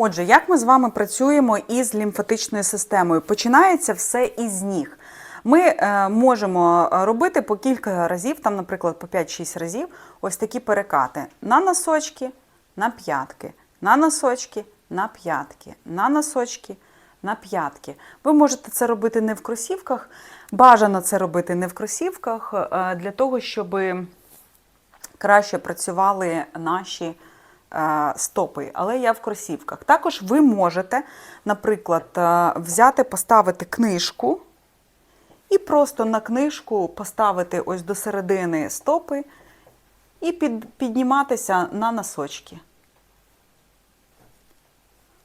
Отже, як ми з вами працюємо із лімфатичною системою? Починається все із ніг. Ми е, можемо робити по кілька разів, там, наприклад, по 5-6 разів, ось такі перекати на носочки, на п'ятки, на носочки, на п'ятки, на носочки, на п'ятки. Ви можете це робити не в кросівках. Бажано це робити не в кросівках, е, для того, щоб краще працювали наші стопи, але я в кросівках. Також ви можете, наприклад, е, взяти, поставити книжку і просто на книжку поставити ось до середини стопи і під, підніматися на носочки.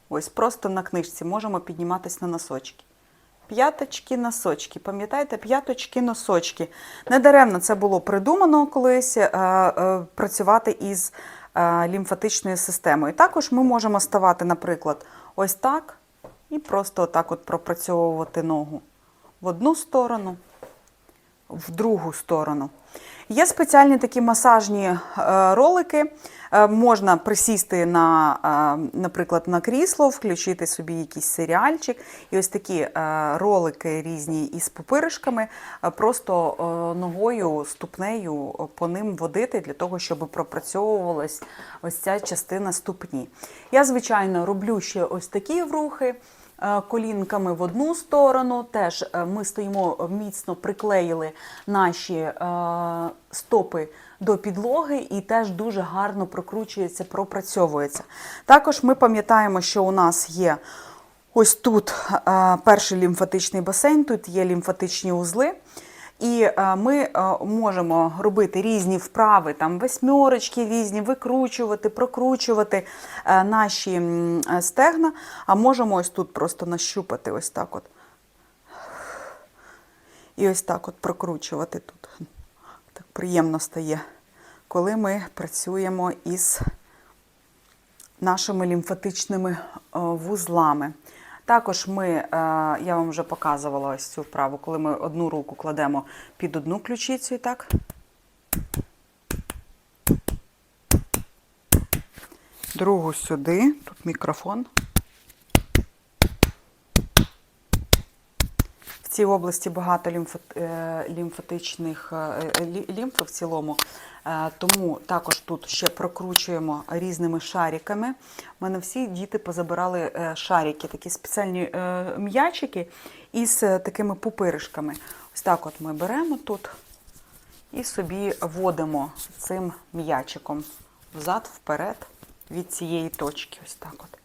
Ось просто на книжці можемо підніматися на носочки. П'яточки, носочки. Пам'ятаєте, п'яточки, носочки. Недаремно це було придумано колись е, е, працювати із е, лімфатичною системою. Також ми можемо ставати, наприклад, ось так, і просто отак от пропрацьовувати ногу в одну сторону, в другу сторону. Є спеціальні такі масажні е, ролики. Е, Можна присісти на, е, наприклад, на крісло, включити собі якийсь серіальчик. І ось такі ролики різні із пупиришками, просто ногою, ступнею по ним водити для того, щоб пропрацьовувалась ось ця частина ступні. Я, звичайно, роблю ще ось такі рухи е, колінками в одну сторону. Теж е, ми стоїмо міцно приклеїли наші е, стопи до підлоги і теж дуже гарно прокручується, пропрацьовується. Також ми пам'ятаємо, що у нас є ось тут е, перший лімфатичний басейн, тут є лімфатичні узли. І е, ми е, можемо робити різні вправи, там восьмерочки різні, викручувати, прокручувати е, наші стегна, а можемо ось тут просто нащупати ось так от. І ось так от прокручувати тут. Так приємно стає, коли ми працюємо із нашими лімфатичними вузлами. Також ми, е, я вам вже показувала ось цю вправу, коли ми одну руку кладемо під одну ключицю і так. Другу сюди, тут мікрофон. Цій області багато лімфо- е, лімфатичних е, лімфи в цілому, е, тому також тут ще прокручуємо різними шариками. У мене всі діти позабирали е, шарики, такі спеціальні е, м'ячики із е, такими пупиришками. Ось так от ми беремо тут і собі водимо цим м'ячиком взад, вперед від цієї точки. Ось так от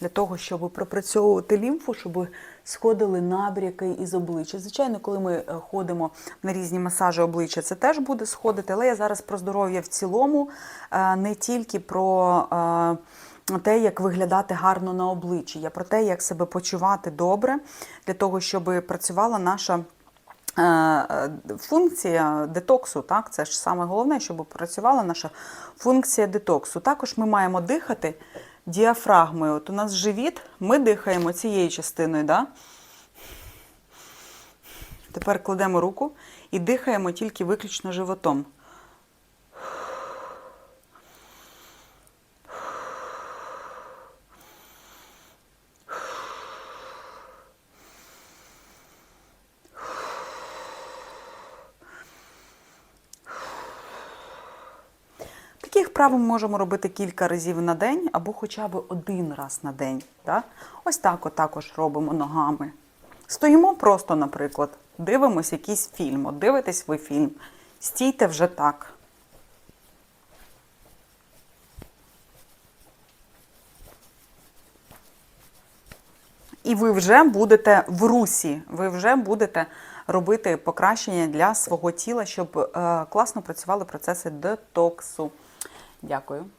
для того, щоб пропрацьовувати лімфу, щоб сходили набряки із обличчя. Звичайно, коли ми е, ходимо на різні масажі обличчя, це теж буде сходити, але я зараз про здоров'я в цілому, е, не тільки про е, те, як виглядати гарно на обличчі, я про те, як себе почувати добре, для того, щоб працювала наша. Функція детоксу, так, це ж саме головне, щоб працювала наша функція детоксу. Також ми маємо дихати діафрагмою. От у нас живіт, ми дихаємо цією частиною. Да? Тепер кладемо руку і дихаємо тільки виключно животом. Таких вправ ми можемо робити кілька разів на день або хоча б один раз на день. Да? Ось так також робимо ногами. Стоїмо просто, наприклад, дивимось якийсь фільм. От дивитесь ви фільм. Стійте вже так. І ви вже будете в русі, ви вже будете робити покращення для свого тіла, щоб е, класно працювали процеси детоксу. Дякую.